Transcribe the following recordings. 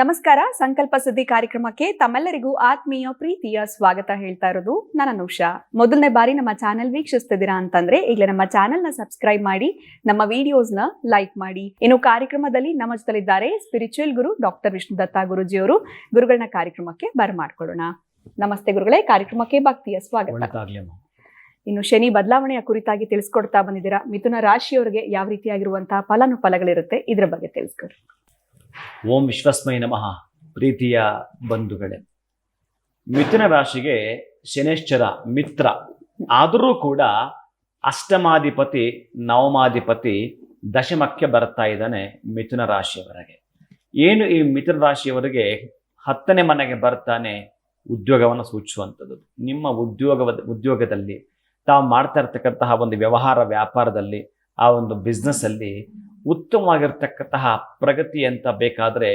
ನಮಸ್ಕಾರ ಸಂಕಲ್ಪ ಸುದ್ದಿ ಕಾರ್ಯಕ್ರಮಕ್ಕೆ ತಮ್ಮೆಲ್ಲರಿಗೂ ಆತ್ಮೀಯ ಪ್ರೀತಿಯ ಸ್ವಾಗತ ಹೇಳ್ತಾ ಇರೋದು ನನ್ನ ಅನುಷಾ. ಮೊದಲನೇ ಬಾರಿ ನಮ್ಮ ಚಾನೆಲ್ ವೀಕ್ಷಿಸ್ತಿದ್ದೀರಾ ಅಂತಂದ್ರೆ ಈಗಲೇ ನಮ್ಮ ಚಾನೆಲ್ನ ಸಬ್ಸ್ಕ್ರೈಬ್ ಮಾಡಿ ನಮ್ಮ ವಿಡಿಯೋಸ್ನ ಲೈಕ್ ಮಾಡಿ. ಇನ್ನು ಕಾರ್ಯಕ್ರಮದಲ್ಲಿ ನಮ್ಮ ಜೊತೆಲಿದ್ದಾರೆ spiritual guru doctor Vishnu Datta ಗುರುಜಿಯವರು. ಗುರುಗಳನ್ನ ಕಾರ್ಯಕ್ರಮಕ್ಕೆ ಬರಮಾಡ್ಕೊಳ್ಳೋಣ. ನಮಸ್ತೆ ಗುರುಗಳೇ ಕಾರ್ಯಕ್ರಮಕ್ಕೆ ಭಕ್ತಿಯ ಸ್ವಾಗತ. ಇನ್ನು ಶನಿ ಬದಲಾವಣೆಯ ಕುರಿತಾಗಿ ತಿಳಿಸ್ಕೊಡ್ತಾ ಬಂದಿದ್ದೀರಾ. ಮಿಥುನ ರಾಶಿಯವರಿಗೆ ಯಾವ ರೀತಿಯಾಗಿರುವಂತಹ ಫಲಾನುಫಲಗಳಿರುತ್ತೆ ಇದರ ಬಗ್ಗೆ ತಿಳಿಸ್ಕೊಡಿ. ಓಂ ವಿಶ್ವಸ್ಮೈ ನಮಃ, ಪ್ರೀತಿಯ ಬಂಧುಗಳೇ. ಮಿಥುನ ರಾಶಿಗೆ ಶನೇಶ್ವರ ಮಿತ್ರ, ಆದರೂ ಕೂಡ ಅಷ್ಟಮಾಧಿಪತಿ, ನವಮಾಧಿಪತಿ ದಶಮಕ್ಕೆ ಬರ್ತಾ ಇದ್ದಾನೆ ಮಿಥುನ ರಾಶಿಯವರೆಗೆ. ಏನು ಈ ಮಿಥುನ ರಾಶಿಯವರಿಗೆ ಹತ್ತನೇ ಮನೆಗೆ ಬರ್ತಾನೆ ಉದ್ಯೋಗವನ್ನು ಸೂಚಿಸುವಂಥದ್ದು. ನಿಮ್ಮ ಉದ್ಯೋಗ ಉದ್ಯೋಗದಲ್ಲಿ ತಾವು ಮಾಡ್ತಾ ಇರ್ತಕ್ಕಂತಹ ಒಂದು ವ್ಯವಹಾರ ವ್ಯಾಪಾರದಲ್ಲಿ, ಆ ಒಂದು ಬಿಸ್ನೆಸ್ಸಲ್ಲಿ ಉತ್ತಮವಾಗಿರ್ತಕ್ಕಂತಹ ಪ್ರಗತಿ ಅಂತ ಬೇಕಾದ್ರೆ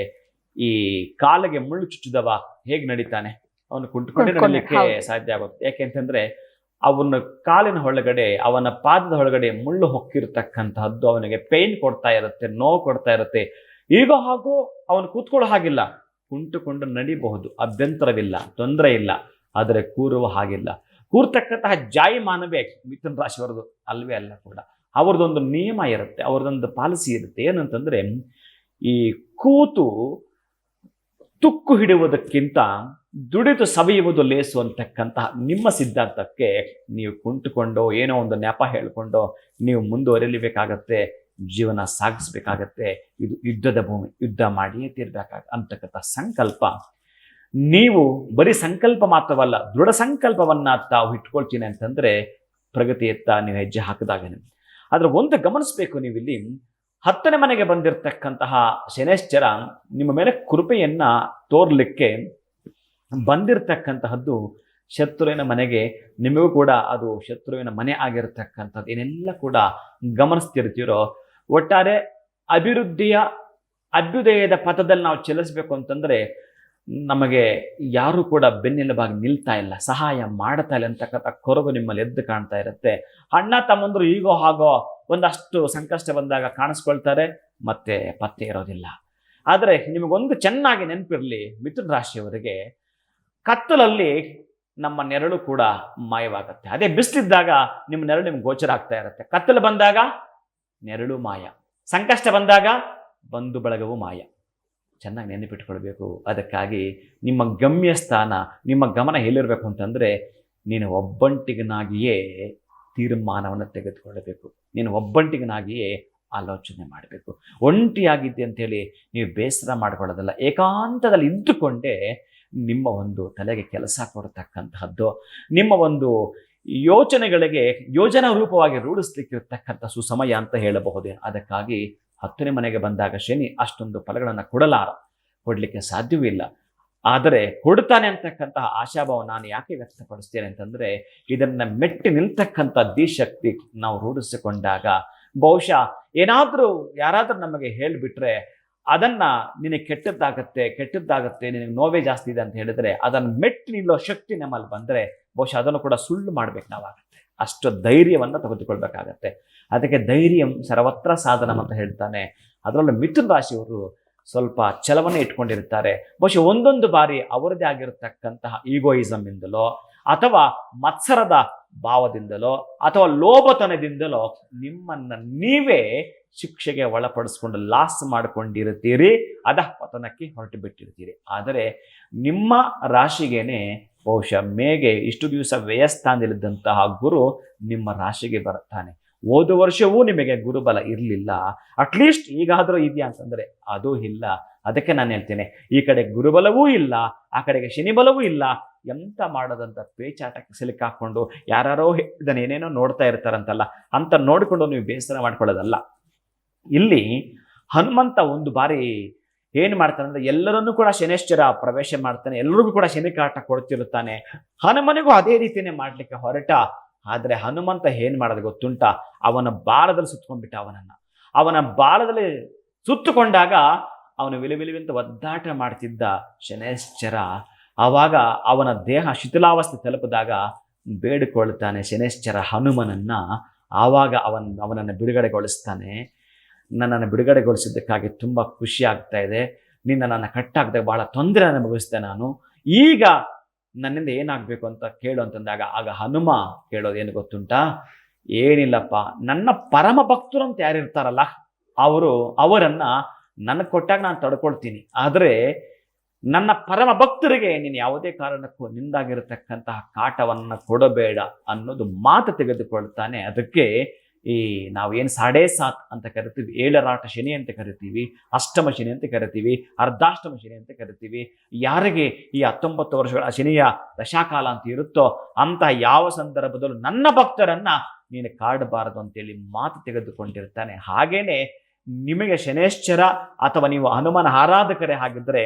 ಈ ಕಾಲಿಗೆ ಮುಳ್ಳು ಚುಚ್ಚಿದವ ಹೇಗೆ ನಡೀತಾನೆ? ಅವನು ಕುಂಟುಕೊಂಡಿರಲಿಕ್ಕೆ ಕುಂಟ್ಕೊಂಡೆ, ನಡೀಲಿಕ್ಕೆ ಸಾಧ್ಯ ಆಗುತ್ತೆ. ಯಾಕೆಂತಂದ್ರೆ ಅವನ ಕಾಲಿನ ಒಳಗಡೆ ಅವನ ಪಾದದ ಒಳಗಡೆ ಮುಳ್ಳು ಹೊಕ್ಕಿರ್ತಕ್ಕಂತಹದ್ದು ಅವನಿಗೆ ಪೇನ್ ಕೊಡ್ತಾ ಇರುತ್ತೆ ನೋವು ಕೊಡ್ತಾ ಇರುತ್ತೆ. ಈಗ ಹಾಗೂ ಅವನು ಕೂತ್ಕೊಳ್ಳೋ ಹಾಗಿಲ್ಲ. ಕುಂಟುಕೊಂಡು ನಡಿಬಹುದು. ಅಭ್ಯಂತರವಿಲ್ಲ ತೊಂದರೆ ಇಲ್ಲ. ಆದರೆ ಕೂರುವ ಹಾಗಿಲ್ಲ. ಕೂರ್ತಕ್ಕಂತಹ ಜಾಯಿಮಾನವೇ ಮಿಥುನ ರಾಶಿಯವರದು ಅಲ್ವೇ ಅಲ್ಲ ಕೂಡ. ಅವ್ರದ್ದೊಂದು ನಿಯಮ ಇರುತ್ತೆ, ಅವ್ರದ್ದೊಂದು ಪಾಲಿಸಿ ಇರುತ್ತೆ. ಏನಂತಂದ್ರೆ, ಈ ಕೂತು ತುಕ್ಕು ಹಿಡುವುದಕ್ಕಿಂತ ದುಡಿದು ಸವಿಯುವುದು ಲೇಸು ಅಂತಕ್ಕಂತಹ ನಿಮ್ಮ ಸಿದ್ಧಾಂತಕ್ಕೆ ನೀವು ಕುಂಟುಕೊಂಡು ಏನೋ ಒಂದು ನೆಪ ಹೇಳ್ಕೊಂಡು ನೀವು ಮುಂದುವರಿಲಿಬೇಕಾಗತ್ತೆ ಜೀವನ ಸಾಗಿಸ್ಬೇಕಾಗತ್ತೆ, ಇದು ಯುದ್ಧದ ಭೂಮಿ, ಯುದ್ಧ ಮಾಡಿಯೇ ತೀರ್ಬೇಕಾಗ ಅಂತಕ್ಕಂಥ ಸಂಕಲ್ಪ. ನೀವು ಬರೀ ಸಂಕಲ್ಪ ಮಾತ್ರವಲ್ಲ, ದೃಢ ಸಂಕಲ್ಪವನ್ನ ತಾವು ಇಟ್ಕೊಳ್ತೀನಿ ಅಂತಂದ್ರೆ ಪ್ರಗತಿಯತ್ತ ನೀವು ಹೆಜ್ಜೆ ಹಾಕಿದಾಗನೇ. ಆದ್ರೆ ಒಂದು ಗಮನಿಸ್ಬೇಕು ನೀವಿಲ್ಲಿ. ಹತ್ತನೇ ಮನೆಗೆ ಬಂದಿರತಕ್ಕಂತಹ ಶನೇಶ್ಚರ ನಿಮ್ಮ ಮೇಲೆ ಕೃಪೆಯನ್ನ ತೋರ್ಲಿಕ್ಕೆ ಬಂದಿರತಕ್ಕಂತಹದ್ದು ಶತ್ರುವಿನ ಮನೆಗೆ. ನಿಮಗೂ ಕೂಡ ಅದು ಶತ್ರುವಿನ ಮನೆ ಆಗಿರತಕ್ಕಂಥದ್ದು. ಏನೆಲ್ಲ ಕೂಡ ಗಮನಿಸ್ತಿರ್ತೀರೋ. ಒಟ್ಟಾರೆ ಅಭಿವೃದ್ಧಿಯ ಅಭ್ಯುದಯದ ಪಥದಲ್ಲಿ ನಾವು ಚಲಿಸಬೇಕು ಅಂತಂದ್ರೆ ನಮಗೆ ಯಾರು ಕೂಡ ಬೆನ್ನೆಲುಬಾಗಿ ನಿಲ್ತಾ ಇಲ್ಲ, ಸಹಾಯ ಮಾಡ್ತಾ ಇಲ್ಲ ಅಂತಕ್ಕಂಥ ಕೊರಗು ನಿಮ್ಮಲ್ಲಿ ಎದ್ದು ಕಾಣ್ತಾ ಇರುತ್ತೆ. ಅಣ್ಣ, ತಮ್ಮಂದ್ರು ಈಗೋ ಹಾಗೋ ಒಂದಷ್ಟು ಸಂಕಷ್ಟ ಬಂದಾಗ ಕಾಣಿಸ್ಕೊಳ್ತಾರೆ, ಮತ್ತೆ ಪತ್ತೆ ಇರೋದಿಲ್ಲ. ಆದರೆ ನಿಮಗೊಂದು ಚೆನ್ನಾಗಿ ನೆನಪಿರಲಿ, ಮಿಥುನ ರಾಶಿಯವರಿಗೆ ಕತ್ತಲಲ್ಲಿ ನಮ್ಮ ನೆರಳು ಕೂಡ ಮಾಯವಾಗುತ್ತೆ. ಅದೇ ಬಿಸಿಲಿದ್ದಾಗ ನಿಮ್ಮ ನೆರಳು ನಿಮ್ಗೆ ಗೋಚರ ಆಗ್ತಾ ಇರುತ್ತೆ. ಕತ್ತಲು ಬಂದಾಗ ನೆರಳು ಮಾಯ, ಸಂಕಷ್ಟ ಬಂದಾಗ ಬಂಧು ಬಳಗವು ಮಾಯ. ಚೆನ್ನಾಗಿ ನೆನಪಿಟ್ಕೊಳ್ಬೇಕು. ಅದಕ್ಕಾಗಿ ನಿಮ್ಮ ಗಮ್ಯ ಸ್ಥಾನ ನಿಮ್ಮ ಗಮನ ಎಲ್ಲಿರಬೇಕು ಅಂತಂದರೆ ನೀನು ಒಬ್ಬಂಟಿಗನಾಗಿಯೇ ತೀರ್ಮಾನವನ್ನು ತೆಗೆದುಕೊಳ್ಳಬೇಕು. ನೀನು ಒಬ್ಬಂಟಿಗನಾಗಿಯೇ ಆಲೋಚನೆ ಮಾಡಬೇಕು. ಒಂಟಿಯಾಗಿದ್ದೆ ಅಂತೇಳಿ ನೀವು ಬೇಸರ ಮಾಡ್ಕೊಳ್ಳೋದಲ್ಲ, ಏಕಾಂತದಲ್ಲಿ ಇದ್ದುಕೊಂಡೇ ನಿಮ್ಮ ಒಂದು ತಲೆಗೆ ಕೆಲಸ ಕೊಡ್ತಕ್ಕಂತಹದ್ದು, ನಿಮ್ಮ ಒಂದು ಯೋಚನೆಗಳಿಗೆ ಯೋಜನಾ ರೂಪವಾಗಿ ರೂಢಿಸ್ಲಿಕ್ಕಿರ್ತಕ್ಕಂಥ ಸುಸಮಯ ಅಂತ ಹೇಳಬಹುದೇ. ಅದಕ್ಕಾಗಿ ಹತ್ತನೇ ಮನೆಗೆ ಬಂದಾಗ ಶನಿ ಅಷ್ಟೊಂದು ಫಲಗಳನ್ನು ಕೊಡಲಾರ, ಕೊಡಲಿಕ್ಕೆ ಸಾಧ್ಯವಿಲ್ಲ ಆದರೆ ಕೊಡ್ತಾನೆ ಅಂತಕ್ಕಂತಹ ಆಶಾಭಾವ ನಾನು ಯಾಕೆ ವ್ಯಕ್ತಪಡಿಸ್ತೇನೆ ಅಂತಂದರೆ, ಇದನ್ನು ಮೆಟ್ಟಿ ನಿಲ್ತಕ್ಕಂಥ ದಿಶಕ್ತಿ ನಾವು ರೂಢಿಸಿಕೊಂಡಾಗ ಬಹುಶಃ ಏನಾದರೂ ಯಾರಾದರೂ ನಮಗೆ ಹೇಳಿಬಿಟ್ರೆ, ಅದನ್ನ ನಿನಗೆ ಕೆಟ್ಟದ್ದಾಗತ್ತೆ ಕೆಟ್ಟದ್ದಾಗತ್ತೆ, ನಿನಗೆ ನೋವೇ ಜಾಸ್ತಿ ಇದೆ ಅಂತ ಹೇಳಿದರೆ, ಅದನ್ನು ಮೆಟ್ಟಿ ನಿಲ್ಲೋ ಶಕ್ತಿ ನಮ್ಮಲ್ಲಿ ಬಂದರೆ, ಬಹುಶಃ ಅದನ್ನು ಕೂಡ ಸುಳ್ಳು ಮಾಡ್ಬೇಕು ನಾವಾಗತ್ತೆ. ಅಷ್ಟು ಧೈರ್ಯವನ್ನು ತೆಗೆದುಕೊಳ್ಬೇಕಾಗತ್ತೆ. ಅದಕ್ಕೆ ಧೈರ್ಯಂ ಸರ್ವತ್ರ ಸಾಧನ ಅಂತ ಹೇಳ್ತಾನೆ. ಅದರಲ್ಲೂ ಮಿಥುನ ರಾಶಿಯವರು ಸ್ವಲ್ಪ ಛಲವನ್ನು ಇಟ್ಕೊಂಡಿರ್ತಾರೆ. ಬಹುಶಃ ಒಂದೊಂದು ಬಾರಿ ಅವರದೇ ಆಗಿರತಕ್ಕಂತಹ ಈಗೋಯಿಸಮ್ ಇಂದಲೋ, ಅಥವಾ ಮತ್ಸರದ ಭಾವದಿಂದಲೋ, ಅಥವಾ ಲೋಭತನದಿಂದಲೋ ನಿಮ್ಮನ್ನ ನೀವೇ ಶಿಕ್ಷೆಗೆ ಒಳಪಡಿಸ್ಕೊಂಡು ಲಾಸ್ ಮಾಡಿಕೊಂಡಿರ್ತೀರಿ ಅದ ಪತನಕ್ಕೆ ಹೊರಟು ಬಿಟ್ಟಿರ್ತೀರಿ ಆದರೆ ನಿಮ್ಮ ರಾಶಿಗೇನೆ ಬಹುಶಃ ಮೇಗೆ ಇಷ್ಟು ದಿವಸ ವ್ಯಯಸ್ಥಾನದಲ್ಲಿದ್ದಂತಹ ಗುರು ನಿಮ್ಮ ರಾಶಿಗೆ ಬರುತ್ತಾನೆ. ಹೋದ ವರ್ಷವೂ ನಿಮಗೆ ಗುರುಬಲ ಇರಲಿಲ್ಲ. ಅಟ್ಲೀಸ್ಟ್ ಈಗಾದರೂ ಇದೆಯಾ ಅಂತಂದರೆ ಅದು ಇಲ್ಲ. ಅದಕ್ಕೆ ನಾನು ಹೇಳ್ತೇನೆ, ಈ ಕಡೆ ಗುರುಬಲವೂ ಇಲ್ಲ, ಆ ಕಡೆಗೆ ಶನಿಬಲವೂ ಇಲ್ಲ. ಎಂತ ಮಾಡೋದಂತ ಪೇಚಾಟಕ್ಕೆ ಸಿಲುಕಾಕೊಂಡು ಯಾರೋ ಇದನ್ನು ಏನೇನೋ ನೋಡ್ತಾ ಇರ್ತಾರಂತಲ್ಲ, ಅಂತ ನೋಡಿಕೊಂಡು ನೀವು ಬೇಸರ ಮಾಡ್ಕೊಳ್ಳೋದಲ್ಲ. ಇಲ್ಲಿ ಹನುಮಂತ ಒಂದು ಬಾರಿ ಏನು ಮಾಡ್ತಾನೆ ಅಂದ್ರೆ ಎಲ್ಲರನ್ನೂ ಕೂಡ ಶನೇಶ್ವರ ಪ್ರವೇಶ ಮಾಡ್ತಾನೆ. ಎಲ್ಲರಿಗೂ ಕೂಡ ಶನಿ ಕಾಟ ಕೊಡ್ತಿರುತ್ತಾನೆ. ಹನುಮನಿಗೂ ಅದೇ ರೀತಿಯೇ ಮಾಡ್ಲಿಕ್ಕೆ ಹೊರಟ. ಆದ್ರೆ ಹನುಮಂತ ಏನ್ ಮಾಡೋದು ಗೊತ್ತುಂಟ? ಅವನ ಬಾಲದಲ್ಲಿ ಸುತ್ತಕೊಂಡ್ಬಿಟ್ಟ ಅವನನ್ನ. ಅವನ ಬಾಲದಲ್ಲಿ ಸುತ್ತುಕೊಂಡಾಗ ಅವನು ವಿಲುವಿಲುವಿಂತ ಒದ್ದಾಟ ಮಾಡ್ತಿದ್ದ ಶನೇಶ್ಚರ ಆವಾಗ ಅವನ ದೇಹ ಶಿಥಿಲಾವಸ್ಥೆ ತಲುಪಿದಾಗ ಬೇಡಿಕೊಳ್ತಾನೆ ಶನೇಶ್ಚರ ಹನುಮನನ್ನ. ಆವಾಗ ಅವನ್ ಅವನನ್ನು ಬಿಡುಗಡೆಗೊಳಿಸ್ತಾನೆ. ನನ್ನನ್ನು ಬಿಡುಗಡೆಗೊಳಿಸಿದ್ದಕ್ಕಾಗಿ ತುಂಬ ಖುಷಿ ಆಗ್ತಾ ಇದೆ. ನಿನ್ನ ನನ್ನ ಕಟ್ಟಾಗದೆ ಭಾಳ ತೊಂದರೆ ಅನುಭವಿಸಿದೆ ನಾನು. ಈಗ ನನ್ನಿಂದ ಏನಾಗಬೇಕು ಅಂತ ಕೇಳು ಅಂತಂದಾಗ, ಆಗ ಹನುಮ ಏನು ಗೊತ್ತುಂಟಾ? ಏನಿಲ್ಲಪ್ಪ, ನನ್ನ ಪರಮ ಭಕ್ತರು ಅಂತ ಯಾರಿರ್ತಾರಲ್ಲ ಅವರು, ಅವರನ್ನು ನನಗೆ ಕೊಟ್ಟಾಗ ನಾನು ತಡ್ಕೊಳ್ತೀನಿ. ಆದರೆ ನನ್ನ ಪರಮ ಭಕ್ತರಿಗೆ ನೀನು ಯಾವುದೇ ಕಾರಣಕ್ಕೂ ನಿಂದಾಗಿರತಕ್ಕಂತಹ ಕಾಟವನ್ನು ಕೊಡಬೇಡ ಅನ್ನೋದು ಮಾತು ತೆಗೆದುಕೊಳ್ತಾನೆ. ಅದಕ್ಕೆ ಈ ನಾವು ಏನು ಸಾಡೇ ಸಾತ್ ಅಂತ ಕರಿತೀವಿ ಏಳರಾಟ ಶನಿ ಅಂತ ಕರಿತೀವಿ, ಅಷ್ಟಮ ಶನಿ ಅಂತ ಕರಿತೀವಿ, ಅರ್ಧಾಷ್ಟಮ ಶನಿ ಅಂತ ಕರಿತೀವಿ, ಯಾರಿಗೆ ಈ ಹತ್ತೊಂಬತ್ತು ವರ್ಷಗಳ ಶನಿಯ ದಶಾಕಾಲ ಅಂತ ಇರುತ್ತೋ ಅಂತ ಯಾವ ಸಂದರ್ಭದಲ್ಲೂ ನನ್ನ ಭಕ್ತರನ್ನ ನೀನು ಕಾಡಬಾರದು ಅಂತೇಳಿ ಮಾತು ತೆಗೆದುಕೊಂಡಿರ್ತಾನೆ. ಹಾಗೇನೆ ನಿಮಗೆ ಶನೇಶ್ಚರ ಅಥವಾ ನೀವು ಹನುಮನ ಆರಾಧಕರೇ ಹಾಗಿದ್ದರೆ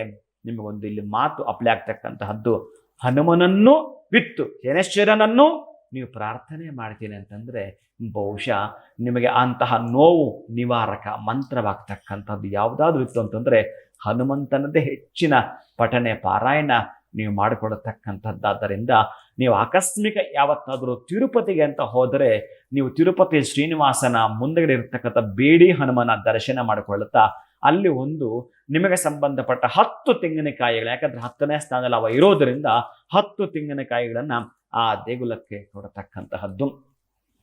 ನಿಮಗೊಂದು ಇಲ್ಲಿ ಮಾತು ಅಪ್ಲೈ ಆಗ್ತಕ್ಕಂತಹದ್ದು, ಹನುಮನನ್ನು ಬಿತ್ತು ಶನೇಶ್ವರನನ್ನು ನೀವು ಪ್ರಾರ್ಥನೆ ಮಾಡ್ತೀನಿ ಅಂತಂದರೆ ಬಹುಶಃ ನಿಮಗೆ ಅಂತಹ ನೋವು ನಿವಾರಕ ಮಂತ್ರವಾಗ್ತಕ್ಕಂಥದ್ದು ಯಾವುದಾದ್ರೂ ಇತ್ತು ಅಂತಂದರೆ ಹನುಮಂತನದೇ ಹೆಚ್ಚಿನ ಪಠನೆ ಪಾರಾಯಣ ನೀವು ಮಾಡಿಕೊಡತಕ್ಕಂಥದ್ದಾದ್ದರಿಂದ ನೀವು ಆಕಸ್ಮಿಕ ಯಾವತ್ತಾದರೂ ತಿರುಪತಿಗೆ ಅಂತ ಹೋದರೆ ನೀವು ತಿರುಪತಿ ಶ್ರೀನಿವಾಸನ ಮುಂದಗಡೆ ಇರತಕ್ಕಂಥ ಬೇಡಿ ಹನುಮನ ದರ್ಶನ ಮಾಡಿಕೊಳ್ಳುತ್ತಾ ಅಲ್ಲಿ ಒಂದು ನಿಮಗೆ ಸಂಬಂಧಪಟ್ಟ ಹತ್ತು ತೆಂಗಿನಕಾಯಿಗಳು, ಯಾಕಂದ್ರೆ ಹತ್ತನೇ ಸ್ಥಾನದಲ್ಲಿ ಅವ ಇರೋದರಿಂದ ಹತ್ತು ತೆಂಗಿನಕಾಯಿಗಳನ್ನ ಆ ದೇಗುಲಕ್ಕೆ ಕೊಡತಕ್ಕಂತಹದ್ದು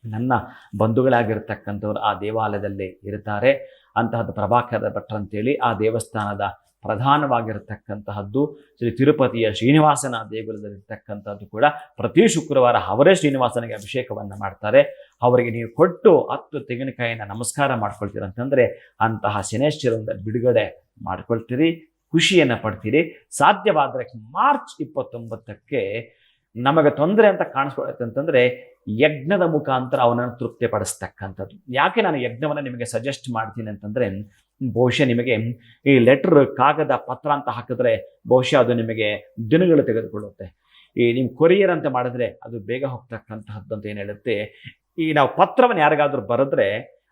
ನನ್ನ ಬಂಧುಗಳಾಗಿರ್ತಕ್ಕಂಥವ್ರು ಆ ದೇವಾಲಯದಲ್ಲಿ ಇರ್ತಾರೆ. ಅಂತಹದ್ದು ಪ್ರಭಾಕರ ಭಟ್ರು ಅಂತೇಳಿ ಆ ದೇವಸ್ಥಾನದ ಪ್ರಧಾನವಾಗಿರತಕ್ಕಂತಹದ್ದು, ಶ್ರೀ ತಿರುಪತಿಯ ಶ್ರೀನಿವಾಸನ ದೇಗುಲದಲ್ಲಿರ್ತಕ್ಕಂಥದ್ದು ಕೂಡ ಪ್ರತಿ ಶುಕ್ರವಾರ ಅವರೇ ಶ್ರೀನಿವಾಸನಿಗೆ ಅಭಿಷೇಕವನ್ನು ಮಾಡ್ತಾರೆ. ಅವರಿಗೆ ನೀವು ಕೊಟ್ಟು ಹತ್ತು ತೆಂಗಿನಕಾಯಿನ ನಮಸ್ಕಾರ ಮಾಡ್ಕೊಳ್ತೀರ ಅಂತಂದ್ರೆ ಅಂತಹ ಶನೇಶ್ವರಿಂದ ಬಿಡುಗಡೆ ಮಾಡ್ಕೊಳ್ತೀರಿ, ಖುಷಿಯನ್ನು ಪಡ್ತೀರಿ. ಸಾಧ್ಯವಾದರೆ ಮಾರ್ಚ್ ಇಪ್ಪತ್ತೊಂಬತ್ತಕ್ಕೆ ನಮಗೆ ತೊಂದರೆ ಅಂತ ಕಾಣಿಸ್ಕೊಳತ್ತೆ ಅಂತಂದ್ರೆ ಯಜ್ಞದ ಮುಖಾಂತರ ಅವನನ್ನು ತೃಪ್ತಿಪಡಿಸ್ತಕ್ಕಂಥದ್ದು. ಯಾಕೆ ನಾನು ಯಜ್ಞವನ್ನು ನಿಮಗೆ ಸಜೆಸ್ಟ್ ಮಾಡ್ತೀನಿ ಅಂತಂದ್ರೆ, ಬಹುಶಃ ನಿಮಗೆ ಈ ಲೆಟರ್ ಕಾಗದ, ಪತ್ರ ಅಂತ ಹಾಕಿದ್ರೆ ಬಹುಶಃ ಅದು ನಿಮಗೆ ದಿನಗಳು ತೆಗೆದುಕೊಳ್ಳುತ್ತೆ. ಈ ನಿಮ್ಮ ಕೊರಿಯರ್ ಅಂತ ಮಾಡಿದ್ರೆ ಅದು ಬೇಗ ಹೋಗ್ತಕ್ಕಂತಹದ್ದು ಅಂತ ಏನು ಹೇಳುತ್ತೆ, ಈ ನಾವು ಪತ್ರವನ್ನು ಯಾರಿಗಾದರೂ ಬರೆದ್ರೆ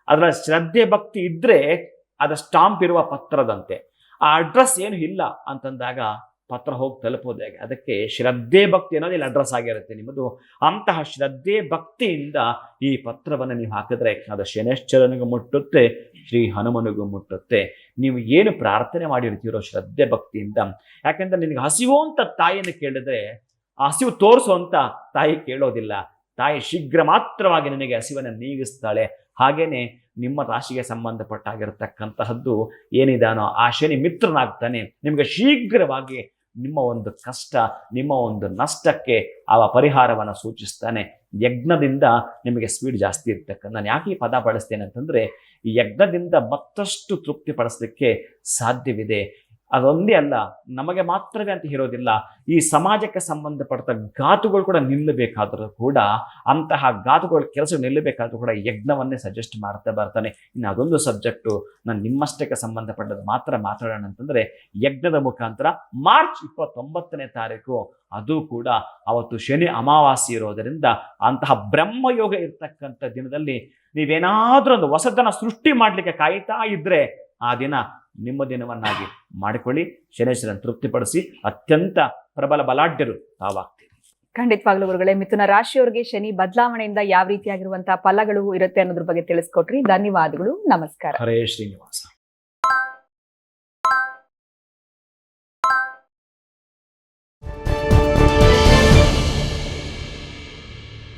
ಅದರ ಶ್ರದ್ಧೆ, ಭಕ್ತಿ ಇದ್ದರೆ ಅದರ ಸ್ಟಾಂಪ್ ಇರುವ ಪತ್ರದಂತೆ. ಆ ಅಡ್ರೆಸ್ ಏನು ಇಲ್ಲ ಅಂತಂದಾಗ ಪತ್ರ ಹೋಗಿ ತಲುಪೋದು ಹೇಗೆ? ಅದಕ್ಕೆ ಶ್ರದ್ಧೆ ಭಕ್ತಿ ಅನ್ನೋದು ಇಲ್ಲಿ ಅಡ್ರೆಸ್ ಆಗಿರುತ್ತೆ. ನಿಮ್ಮದು ಅಂತಹ ಶ್ರದ್ಧೆ ಭಕ್ತಿಯಿಂದ ಈ ಪತ್ರವನ್ನು ನೀವು ಹಾಕಿದ್ರೆ ಅದು ಶನೇಶ್ವರನಿಗೂ ಮುಟ್ಟುತ್ತೆ, ಶ್ರೀ ಹನುಮನಿಗೂ ಮುಟ್ಟುತ್ತೆ. ನೀವು ಏನು ಪ್ರಾರ್ಥನೆ ಮಾಡಿರ್ತೀರೋ ಶ್ರದ್ಧೆ ಭಕ್ತಿಯಿಂದ. ಯಾಕೆಂದ್ರೆ ನಿನಗೆ ಹಸಿವು ಅಂತ ತಾಯಿಯನ್ನು ಕೇಳಿದ್ರೆ ಹಸಿವು ತೋರಿಸೋ ಅಂತ ತಾಯಿ ಕೇಳೋದಿಲ್ಲ. ತಾಯಿ ಶೀಘ್ರ ಮಾತ್ರವಾಗಿ ನಿನಗೆ ಹಸಿವನ್ನು ನೀಗಿಸ್ತಾಳೆ. ಹಾಗೇನೆ ನಿಮ್ಮ ರಾಶಿಗೆ ಸಂಬಂಧಪಟ್ಟಾಗಿರ್ತಕ್ಕಂತಹದ್ದು ಏನಿದಾನೋ ಆ ಶನಿ ಮಿತ್ರನಾಗ್ತಾನೆ. ನಿಮಗೆ ಶೀಘ್ರವಾಗಿ ನಿಮ್ಮ ಒಂದು ಕಷ್ಟ, ನಿಮ್ಮ ಒಂದು ನಷ್ಟಕ್ಕೆ ಆ ಪರಿಹಾರವನ್ನು ಸೂಚಿಸ್ತಾನೆ. ಯಜ್ಞದಿಂದ ನಿಮಗೆ ಸ್ಪೀಡ್ ಜಾಸ್ತಿ ಇರ್ತಕ್ಕಂಥ ನಾನು ಯಾಕೆ ಈ ಪದ ಬಳಸ್ತೇನೆ ಅಂತಂದರೆ, ಈ ಯಜ್ಞದಿಂದ ಮತ್ತಷ್ಟು ತೃಪ್ತಿ ಪಡಿಸಲಿಕ್ಕೆ ಸಾಧ್ಯವಿದೆ. ಅದೊಂದೇ ಅಲ್ಲ, ನಮಗೆ ಮಾತ್ರವೇ ಅಂತ ಇರೋದಿಲ್ಲ ಈ ಸಮಾಜಕ್ಕೆ ಸಂಬಂಧಪಟ್ಟ ಘಾತುಗಳು ಕೂಡ ನಿಲ್ಲಬೇಕಾದರೂ ಕೂಡ ಅಂತಹ ಘಾತುಗಳ ಕೆಲಸ ನಿಲ್ಲಬೇಕಾದ್ರೂ ಕೂಡ ಯಜ್ಞವನ್ನೇ ಸಜೆಸ್ಟ್ ಮಾಡ್ತಾ ಬರ್ತಾನೆ. ಇನ್ನು ಅದೊಂದು ಸಬ್ಜೆಕ್ಟು ನಾನು ನಿಮ್ಮಷ್ಟಕ್ಕೆ ಸಂಬಂಧಪಟ್ಟದ್ದು ಮಾತ್ರ ಮಾತಾಡೋಣ ಅಂತಂದರೆ, ಯಜ್ಞದ ಮುಖಾಂತರ ಮಾರ್ಚ್ ಇಪ್ಪತ್ತೊಂಬತ್ತನೇ ತಾರೀಕು, ಅದು ಕೂಡ ಅವತ್ತು ಶನಿ ಅಮಾವಾಸ್ಯೆ ಇರೋದರಿಂದ ಅಂತಹ ಬ್ರಹ್ಮಯೋಗ ಇರ್ತಕ್ಕಂಥ ದಿನದಲ್ಲಿ ನೀವೇನಾದರೂ ಒಂದು ಹೊಸದನ್ನು ಸೃಷ್ಟಿ ಮಾಡಲಿಕ್ಕೆ ಕಾಯ್ತಾ ಇದ್ದರೆ ಆ ದಿನ ನಿಮ್ಮ ದಿನವನ್ನಾಗಿ ಮಾಡಿಕೊಳ್ಳಿ. ಶನೇಶ್ವರನ್ ತೃಪ್ತಿಪಡಿಸಿ ಅತ್ಯಂತ ಪ್ರಬಲ ಬಲಾಢ್ಯರು ತಾವಾಗ್ತೀರಿ. ಖಂಡಿತವಾಗ್ಲೂ ಗುರುಗಳೇ ಮಿಥುನ ರಾಶಿಯವರಿಗೆ ಶನಿ ಬದಲಾವಣೆಯಿಂದ ಯಾವ ರೀತಿಯಾಗಿರುವಂತಹ ಫಲಗಳು ಇರುತ್ತೆ ಅನ್ನೋದ್ರ ಬಗ್ಗೆ ತಿಳಿಸ್ಕೊಟ್ರಿ. ಧನ್ಯವಾದಗಳು. ನಮಸ್ಕಾರ. ಹರೇ ಶ್ರೀನಿವಾಸ.